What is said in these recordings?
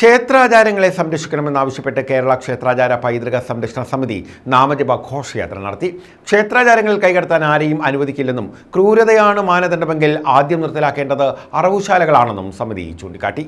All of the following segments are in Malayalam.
ക്ഷേത്രാചാരങ്ങളെ സംരക്ഷിക്കണമെന്നാവശ്യപ്പെട്ട് കേരള ക്ഷേത്രാചാര പൈതൃക സംരക്ഷണ സമിതി നാമജപ ഘോഷയാത്ര നടത്തി. ക്ഷേത്രാചാരങ്ങൾ കൈകടത്താൻ ആരെയും അനുവദിക്കില്ലെന്നും ക്രൂരതയാണ് മാനദണ്ഡമെങ്കിൽ ആദ്യം നിർത്തലാക്കേണ്ടത് അറവുശാലകളാണെന്നും സമിതി ചൂണ്ടിക്കാട്ടി.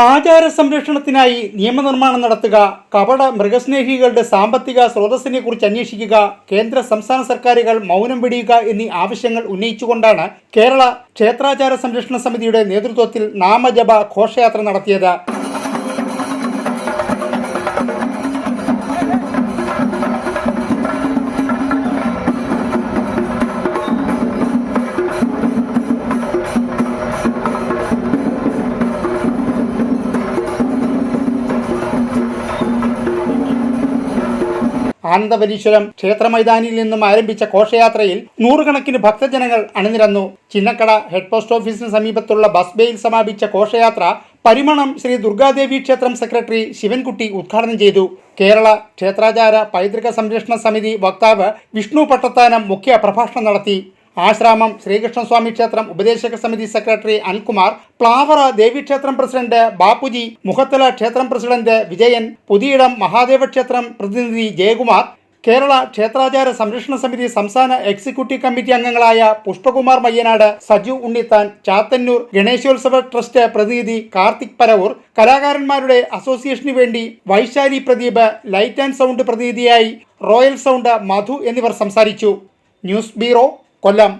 ആചാര സംരക്ഷണത്തിനായി നിയമനിർമ്മാണം നടത്തുക കപട മൃഗസ്നേഹികളുടെ സാമ്പത്തിക സ്രോതസ്സിനെ കുറിച്ച് അന്വേഷിക്കുക കേന്ദ്ര സംസ്ഥാന സർക്കാരുകൾ മൗനം വെടിയുക എന്നീ ആവശ്യങ്ങൾ ഉന്നയിച്ചുകൊണ്ടാണ് കേരള ക്ഷേത്രാചാര സംരക്ഷണ സമിതിയുടെ നേതൃത്വത്തിൽ നാമജപ ഘോഷയാത്ര നടത്തിയത്. ആനന്ദവരീശ്വരം ക്ഷേത്രമൈതാനിയിൽ നിന്നും ആരംഭിച്ച ഘോഷയാത്രയിൽ നൂറുകണക്കിന് ഭക്തജനങ്ങൾ അണിനിരന്നു. ചിന്നക്കട ഹെഡ് പോസ്റ്റ് ഓഫീസിന് സമീപത്തുള്ള ബസ് ബേയിൽ സമാപിച്ച ഘോഷയാത്ര പരിമണം ശ്രീ ദുർഗാദേവി ക്ഷേത്രം സെക്രട്ടറി ശിവൻകുട്ടി ഉദ്ഘാടനം ചെയ്തു. കേരള ക്ഷേത്രാചാര പൈതൃക സംരക്ഷണ സമിതി വക്താവ് വിഷ്ണു പട്ടത്താനം മുഖ്യ പ്രഭാഷണം നടത്തി. ആശ്രാമം ശ്രീകൃഷ്ണസ്വാമി ക്ഷേത്രം ഉപദേശക സമിതി സെക്രട്ടറി അനിൽകുമാർ പ്ലാവറ ദേവീക്ഷേത്രം പ്രസിഡന്റ് ബാപ്പുജി മുഖത്തല ക്ഷേത്രം പ്രസിഡന്റ് വിജയൻ പുതിയിടം മഹാദേവ ക്ഷേത്രം പ്രതിനിധി ജയകുമാർ കേരള ക്ഷേത്രാചാര സംരക്ഷണ സമിതി സംസ്ഥാന എക്സിക്യൂട്ടീവ് കമ്മിറ്റി അംഗങ്ങളായ പുഷ്പകുമാർ മയ്യനാട് സജു ഉണ്ണിത്താൻ ചാത്തന്നൂർ ഗണേശോത്സവ ട്രസ്റ്റ് പ്രതിനിധി കാർത്തിക് പരവൂർ കലാകാരന്മാരുടെ അസോസിയേഷനു വേണ്ടി Vaishali Pradeep light and sound പ്രതിനിധിയായി റോയൽ സൗണ്ട് മധു എന്നിവർ സംസാരിച്ചു. News bureau Kollam.